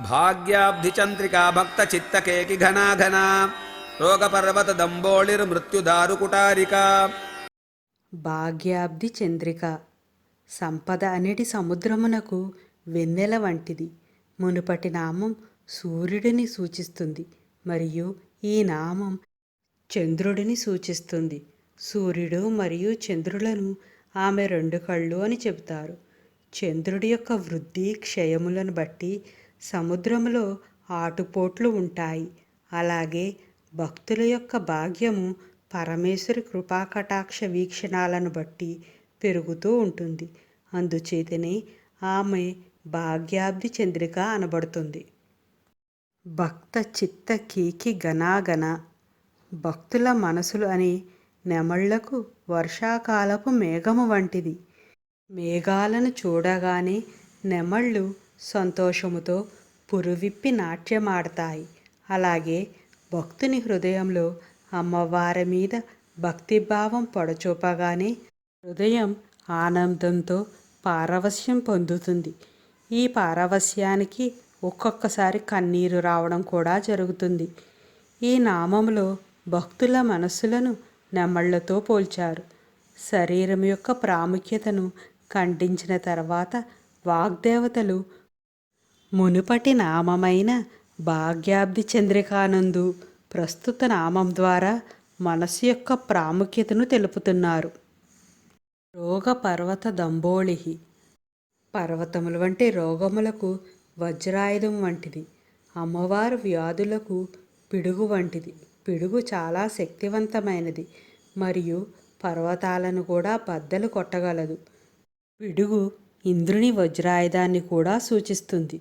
భాగ్యాబ్ధిచంద్రికా భక్త చిత్తకేకి ఘనా ఘనా రోగపర్వత దంబోళిర్మృత్యుదారుకుటారికా భాగ్యాబ్ది చంద్రిక సంపద అనేటి సముద్రమునకు వెన్నెల వంటిది. మునుపటి నామం సూర్యుడిని సూచిస్తుంది మరియు ఈ నామం చంద్రుడిని సూచిస్తుంది. సూర్యుడు మరియు చంద్రులను ఆమె రెండు కళ్ళు అని చెబుతారు. చంద్రుడి యొక్క వృద్ధి క్షయములను బట్టి సముద్రములో ఆటుపోట్లు ఉంటాయి. అలాగే భక్తుల యొక్క భాగ్యము పరమేశ్వరి కృపాకటాక్ష వీక్షణాలను బట్టి పెరుగుతూ ఉంటుంది. అందుచేతనే ఆమె భాగ్యాబ్ది చంద్రిక అనబడుతుంది. భక్త చిత్త కీకి గనాగన భక్తుల మనసులు అనే నెమళ్ళకు వర్షాకాలపు మేఘము వంటిది. మేఘాలను చూడగానే నెమళ్ళు సంతోషముతో పురువిప్పి నాట్యమాడతాయి. అలాగే భక్తుని హృదయంలో అమ్మవారి మీద భక్తిభావం పొడచూపగానే హృదయం ఆనందంతో పారవస్యం పొందుతుంది. ఈ పారవస్యానికి ఒక్కొక్కసారి కన్నీరు రావడం కూడా జరుగుతుంది. ఈ నామంలో భక్తుల మనస్సులను నెమళ్ళతో పోల్చారు. శరీరం యొక్క ప్రాముఖ్యతను ఖండించిన తర్వాత వాగ్దేవతలు మునుపటి నామమైన భాగ్యాబ్ది చంద్రికానందు ప్రస్తుత నామం ద్వారా మనసు యొక్క ప్రాముఖ్యతను తెలుపుతున్నారు. రోగ పర్వత దంబోళిహి. పర్వతములు వంటి రోగములకు వజ్రాయుధం వంటిది. అమ్మవారు వ్యాధులకు పిడుగు వంటిది. పిడుగు చాలా శక్తివంతమైనది మరియు పర్వతాలను కూడా బద్దలు కొట్టగలదు. పిడుగు ఇంద్రుని వజ్రాయుధాన్ని కూడా సూచిస్తుంది.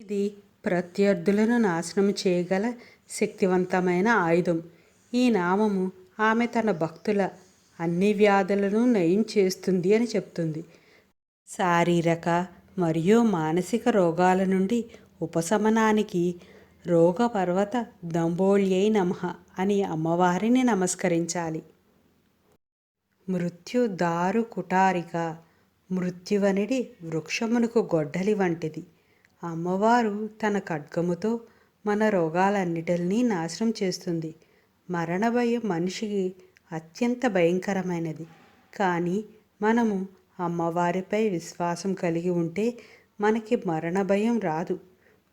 ఇది ప్రత్యర్థులను నాశనం చేయగల శక్తివంతమైన ఆయుధం. ఈ నామము ఆమె తన భక్తుల అన్ని వ్యాధులను నయం చేస్తుంది అని చెప్తుంది. శారీరక మరియు మానసిక రోగాల నుండి ఉపశమనానికి రోగ పర్వత దంబోళ్యై నమః అని అమ్మవారిని నమస్కరించాలి. మృత్యు దారు కుటారిక మృత్యువనిడి వృక్షమునకు గొడ్డలి వంటిది. అమ్మవారు తన ఖడ్గముతో మన రోగాలన్నిటినీ నాశనం చేస్తుంది. మరణ భయం మనిషికి అత్యంత భయంకరమైనది. కానీ మనము అమ్మవారిపై విశ్వాసం కలిగి ఉంటే మనకి మరణ భయం రాదు.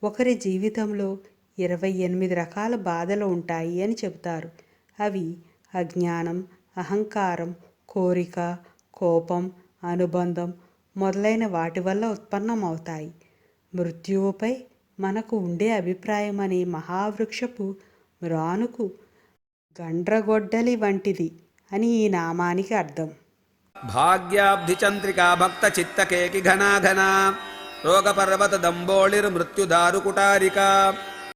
ఒకరి జీవితంలో ఇరవై ఎనిమిది రకాల బాధలు ఉంటాయి అని చెబుతారు. అవి అజ్ఞానం అహంకారం కోరిక కోపం అనుబంధం మొదలైన వాటి వల్ల ఉత్పన్నమవుతాయి. మృత్యువుపై మనకు ఉండే అభిప్రాయం అనే మహావృక్షపు రానుకు గండ్రగొడ్డలి వంటిది అని ఈ నామానికి అర్థం. భాగ్యాబ్ధిచంద్రికా భక్త చిత్తకేకి ఘనాధన రోగపర్వత దంబోళిర్ మృత్యుదారు దంబోళిర్మృత్యుదారుకుటారికా